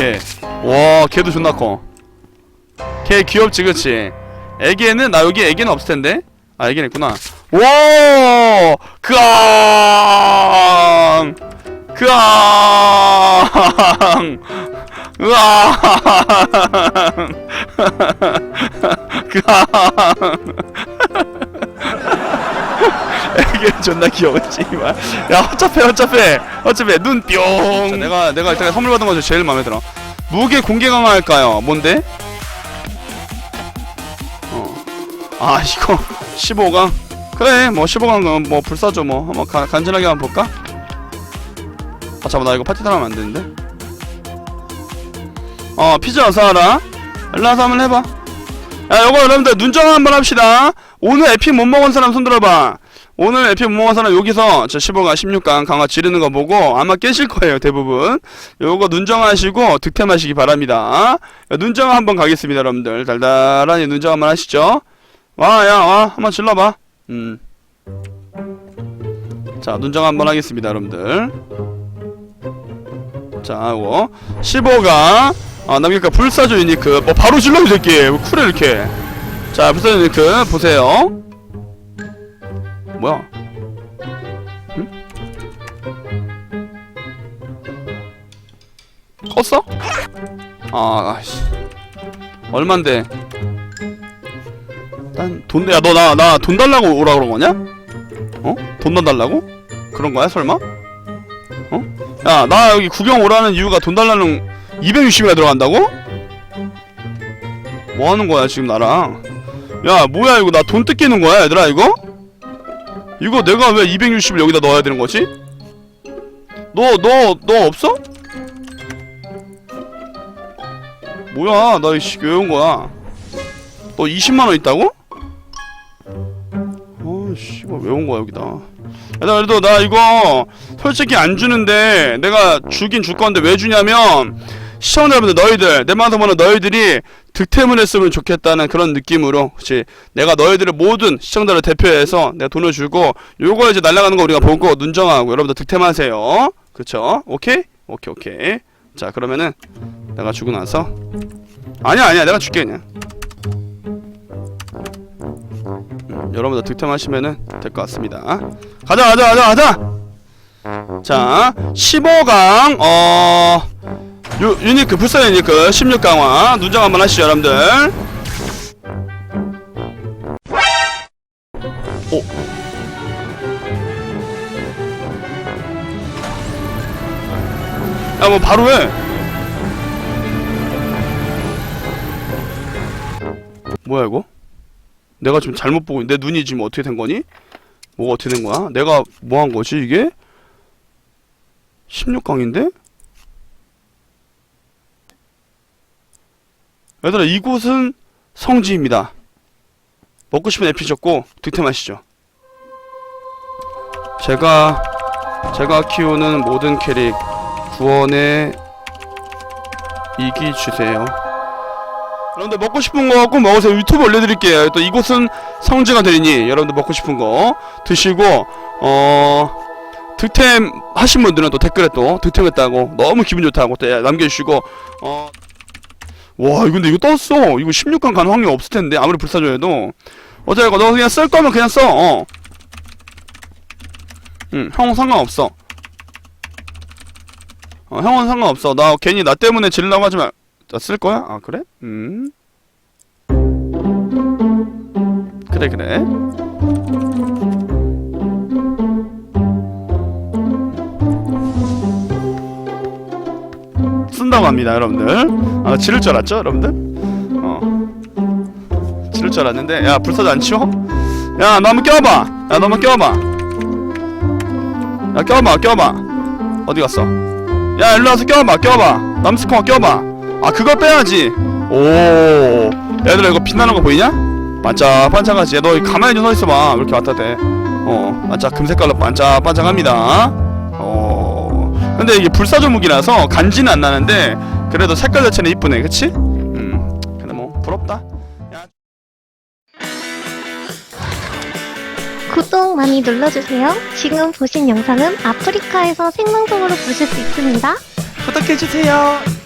걔와 걔도 존나 커걔 귀엽지 그치? 애기는 나 여기 애기는 없을 텐데? 아 애기는 있구나. 와! 그앙! 그앙! 으아 그앙 애기 존나 귀여웠지 이만. 야 허접해 허접해. 허접해. 눈뿅. 내가 내가 일단 선물 받은 거 중에 제일 마음에 들어. 무게 공개 강화할까요? 뭔데? 어 아 이거 15강 그래 뭐 15강 뭐 불사조 뭐. 한번 가, 간지나게 한번 볼까? 아 잠깐 나 이거 파티 따라하면 안 되는데? 어 피자 와라. 일로 와서 한번 해봐. 야 요거 여러분들 눈정 한번 합시다. 오늘 에피 못 먹은 사람 손 들어봐 오늘 에피 사람 여기서 저 15강 16강 강화 지르는 거 보고 아마 깨실 거예요 대부분. 요거 눈정하시고 득템하시기 바랍니다. 야, 눈정 한번 가겠습니다 여러분들. 달달하니 눈정 한번 하시죠. 와 야 와 한번 질러봐. 음 자 눈정 한번 하겠습니다 여러분들. 자 요거 15강 아 남길까 불사조 유니크. 뭐 바로 질러 이 새끼. 왜 쿨해 이렇게. 자 불사조 유니크 보세요 뭐야 응? 컸어? 아 아씨 얼만데 난 돈 야 너 나 나 돈 달라고 오라 그런 거냐? 어? 돈만 달라고? 그런 거야 설마? 어? 야 나 여기 구경 오라는 이유가 돈 달라는 260이나 들어간다고? 뭐 하는 거야 지금 나랑 야 뭐야 이거 나 돈 뜯기는 거야 얘들아 이거? 이거 내가 왜 260을 여기다 넣어야 되는 거지? 너 너 너 없어? 뭐야 나 이씨 왜온 거야 너 20만 원 있다고? 어씨 왜온 거야 여기다 얘들아 그래도 나 이거 솔직히 안 주는데 내가 주긴 줄 건데 왜 주냐면 시청자 여러분들 너희들 내 보는 너희들이 득템을 했으면 좋겠다는 그런 느낌으로 그치 내가 너희들을 모든 시청자를 대표해서 내가 돈을 주고 요거 이제 날아가는 거 우리가 보고 눈정하고 여러분들 득템하세요. 그쵸? 오케이? 오케이 오케이. 자 그러면은 내가 주고 나서 아니야 아니야. 내가 줄게 그냥. 음, 여러분들 득템하시면은 될 것 같습니다. 가자 가자 가자 가자! 자 15강 어 유, 유니크 불사 유니크 16강화 눈정 한번 하시죠 여러분들 오 야, 뭐 바로 해. 뭐야 이거? 내가 지금 잘못 보고 내 눈이 지금 어떻게 된 거니? 뭐가 어떻게 된 거야? 내가 뭐 한 거지 이게? 16강인데? 얘들아 이곳은 성지입니다. 먹고 싶은 에피 적고 득템하시죠. 제가 제가 키우는 모든 캐릭 구원에 이기 주세요. 여러분들 먹고 싶은 거 꼭 먹으세요. 유튜브 올려드릴게요. 또 이곳은 성지가 되니 여러분들 먹고 싶은 거 드시고 어 득템 하신 분들은 또 댓글에 또 득템했다고 너무 기분 좋다고 또 남겨주시고 어. 와 근데 이거 떴어. 이거 16강 가는 확률 없을 텐데 아무리 불사조해도. 어차피 너 그냥 쓸 거면 그냥 써 어. 응, 형 상관없어. 어, 형은 상관없어. 나 괜히 나 때문에 질려고 하지 말 쓸 거야? 아 그래? 음. 그래 그래 쓴다고 합니다 여러분들. 아 지를 줄 알았죠 여러분들? 어. 지를 줄 알았는데 야 불사조 안 치워? 야 너 한번 껴봐 야 너 한번 껴봐 야 껴봐 껴봐 어디 갔어? 야 일로 와서 껴봐 껴봐 남스코어 껴봐 아 그걸 빼야지. 오. 얘들아 이거 빛나는 거 보이냐? 반짝반짝하지. 야, 너 가만히 좀 서 있어봐. 왜 이렇게 왔다 대 어 반짝 금색깔로 반짝반짝합니다. 어 근데 이게 불사조 무기라서 간지는 안 나는데 그래도 색깔 자체는 이쁘네 그치? 음 근데 뭐 부럽다 구독 많이 눌러주세요. 지금 보신 영상은 아프리카에서 생방송으로 보실 수 있습니다. 구독해주세요